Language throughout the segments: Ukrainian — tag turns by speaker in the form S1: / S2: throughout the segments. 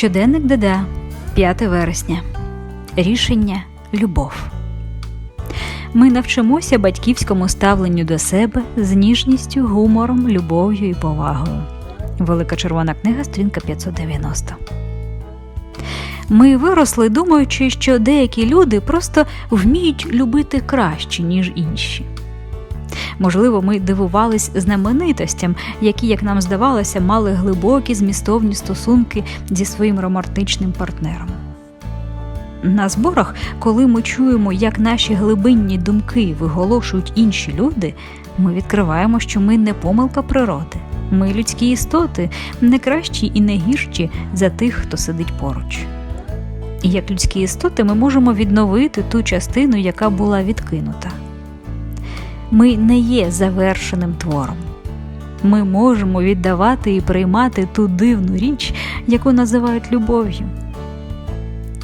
S1: Щоденник Деда, 5 вересня. Рішення любов. Ми навчимося батьківському ставленню до себе з ніжністю, гумором, любов'ю і повагою. Велика червона книга, сторінка 590. Ми виросли, думаючи, що деякі люди просто вміють любити краще, ніж інші. Можливо, ми дивувались знаменитостям, які, як нам здавалося, мали глибокі змістовні стосунки зі своїм романтичним партнером. На зборах, коли ми чуємо, як наші глибинні думки виголошують інші люди, ми відкриваємо, що ми не помилка природи. Ми людські істоти, не кращі і не гірші за тих, хто сидить поруч. І як людські істоти ми можемо відновити ту частину, яка була відкинута. Ми не є завершеним твором. Ми можемо віддавати і приймати ту дивну річ, яку називають любов'ю.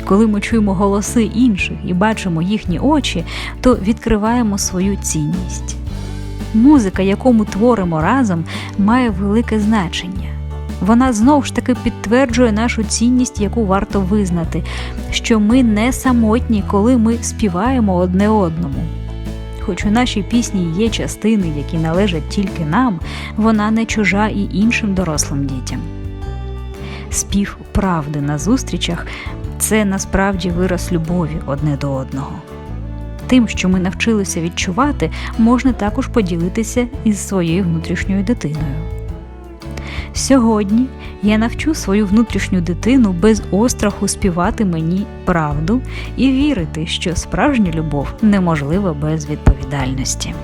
S1: Коли ми чуємо голоси інших і бачимо їхні очі, то відкриваємо свою цінність. Музика, яку ми творимо разом, має велике значення. Вона знов ж таки підтверджує нашу цінність, яку варто визнати, що ми не самотні, коли ми співаємо одне одному. Хоч у нашій пісні є частини, які належать тільки нам, вона не чужа і іншим дорослим дітям. Спів правди на зустрічах це насправді вираз любові одне до одного. Тим, що ми навчилися відчувати, можна також поділитися із своєю внутрішньою дитиною. Сьогодні я навчу свою внутрішню дитину без остраху співати мені правду і вірити, що справжня любов неможлива без відповідальності.